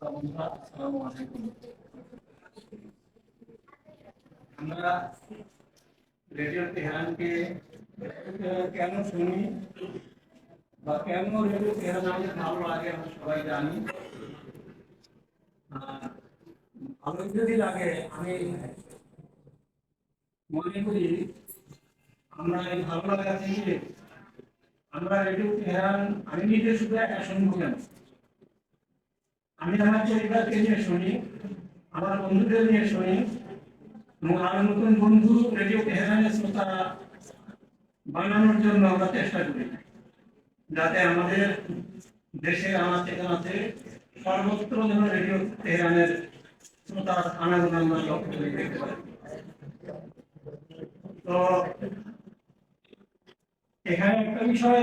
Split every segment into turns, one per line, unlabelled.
আসসালামু আলাইকুম আমরা রেডিও তেহরানকে কেন শুনি বা কেন রেডিও তেহরান আমাদের ভালো লাগে আমরা সবাই জানি আর ভালো যদি লাগে আমি মনে করি আমরা এই ভালো লাগা থেকে আমরা রেডিও তেহরান আমি নিজে শুধু একা শুনব কেন আমি আমার পরিবারকে নিয়ে শুনি, আমার বন্ধুদের নিয়ে শুনি, এবং আরও নতুন বন্ধু রেডিও তেহরানের শ্রোতা বানানোর জন্য আমরা চেষ্টা করি, যাতে আমাদের দেশের আমার ঠিকানাতে সর্বত্র যেন রেডিও তেহরানের শ্রোতা আনাগোনা আমরা লক্ষ্য করে দেখতে পারি তো, এখানে একটা বিষয়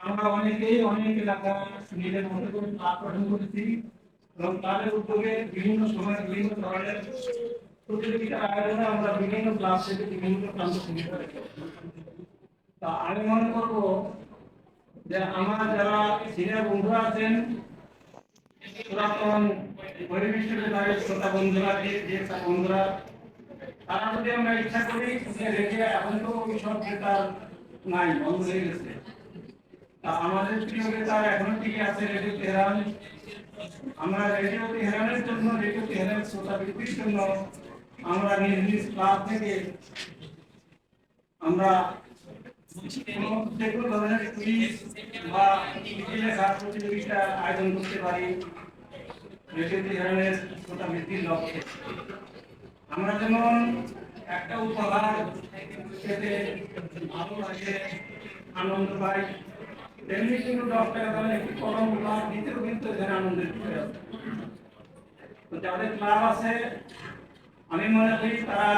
আমরা অনেকেই অনেক এলাকা নিজের মতো করে ক্লাব গঠন করেছি এবং তাদের উদ্যোগে বিভিন্ন সময় বিভিন্ন ধরনের প্রতিযোগিতার আয়োজনে আমরা বিভিন্ন ক্লাব থেকে বিভিন্ন প্রান্ত থেকে তা আমি মনে করব যে আমার যারা সিনিয়র বন্ধুরা আছেন, পুরাতন পরিবেশ শ্রোতা বন্ধুরা, যে বন্ধুরা, তারা যদি আমরা ইচ্ছা করি রেডিও এখন তো ওই সব নাই, বন্ধ হয়ে গেছে। আমাদের প্রিয় নেতা এখনও টিকে আছে রেডিও তেহরান। আমরা রেডিও তেহরানের জন্য, রেডিও তেহরান শ্রোতা বৃদ্ধির জন্য আমরা নিজ নিজ ক্লাব থেকে আমরা যে কোনো ধরনের কুইজ বা লেখার প্রতিযোগিতা আয়োজন করতে পারি রেডিও তেহরানের শ্রোতা বৃদ্ধির লক্ষ্যে। আমরা যেমন একটা উপহার পেতে ভালো লাগে আনন্দ পাই তেমনি কিন্তু দশ টাকা দামের একটি কলম দিতেও কিন্তু এখানে আনন্দের তো যাদের ক্লাব আছে, আমি মনে করি তারা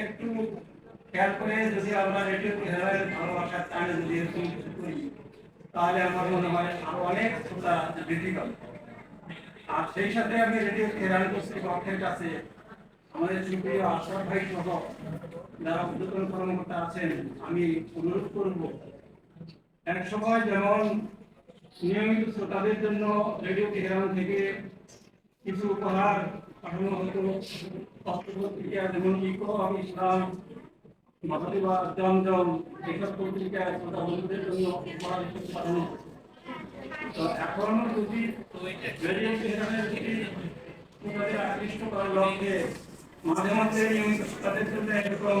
একটু খেয়াল করে যদি আমরা রেডিও তেহরানের ভালোবাসার টানে যদি এরকম কিছু করি, তাহলে আমার মনে হয় আরও অনেক শ্রোতা বৃদ্ধি পাবে। আর সেই সাথে আমি রেডিও তেহরান কর্তৃপক্ষের কাছে আমাদের সুপ্রিয় আশরাফ ভাই সহ যারা উদ্যোতন কর্মকর্তা আছেন, আমি অনুরোধ করব এক সময় যেমন নিয়মিত শ্রোতাদের জন্য রেডিও তেহরান থেকে কিছু উপহার পাঠানো হতো পত্রপত্রিকা যেমন ইকো আমি ইসলাম মাথাদিবা জমজম এইসব পত্রিকায় শ্রোতা বন্ধুদের জন্য উপহার পাঠানো তো এখনও যদি রেডিও তেহরানের প্রতি শ্রোতাদের আকৃষ্ট করার লক্ষ্যে মাঝে মাঝে নিয়মিত শ্রোতাদের জন্য এরকম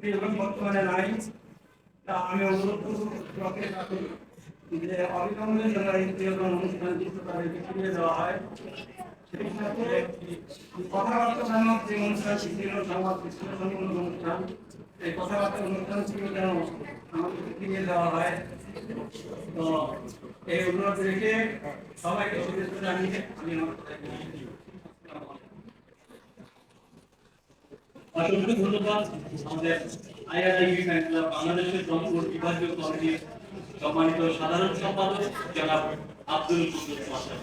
প্রিয়জন বর্তমানে নাই তা আমি অনুরোধ করব ব্লকের যে অবিলম্বে যেন এই প্রিয়জন অনুষ্ঠানটি শ্রোতাদেরকে ফিরিয়ে দেওয়া হয় সেই সাথে কথাবার্তা নামক যে অনুষ্ঠানটি ছিল সংবাদ বিশ্লেষণমূলক অনুষ্ঠান এই কথাবার্তা অনুষ্ঠান ছিল যেন আমাদেরকে ফিরিয়ে দেওয়া হয়। তো এই অনুরোধ রেখে সবাইকে শুভেচ্ছা জানিয়ে আমি আমার কথা এখানে শেষ করছি।
অসংখ্য ধন্যবাদ। আমাদের আইআরআইবি ফ্যান ক্লাব বাংলাদেশের রংপুর বিভাগীয় কমিটির সম্মানিত সাধারণ সম্পাদক জনাব আব্দুল কুদ্দুস মাস্টার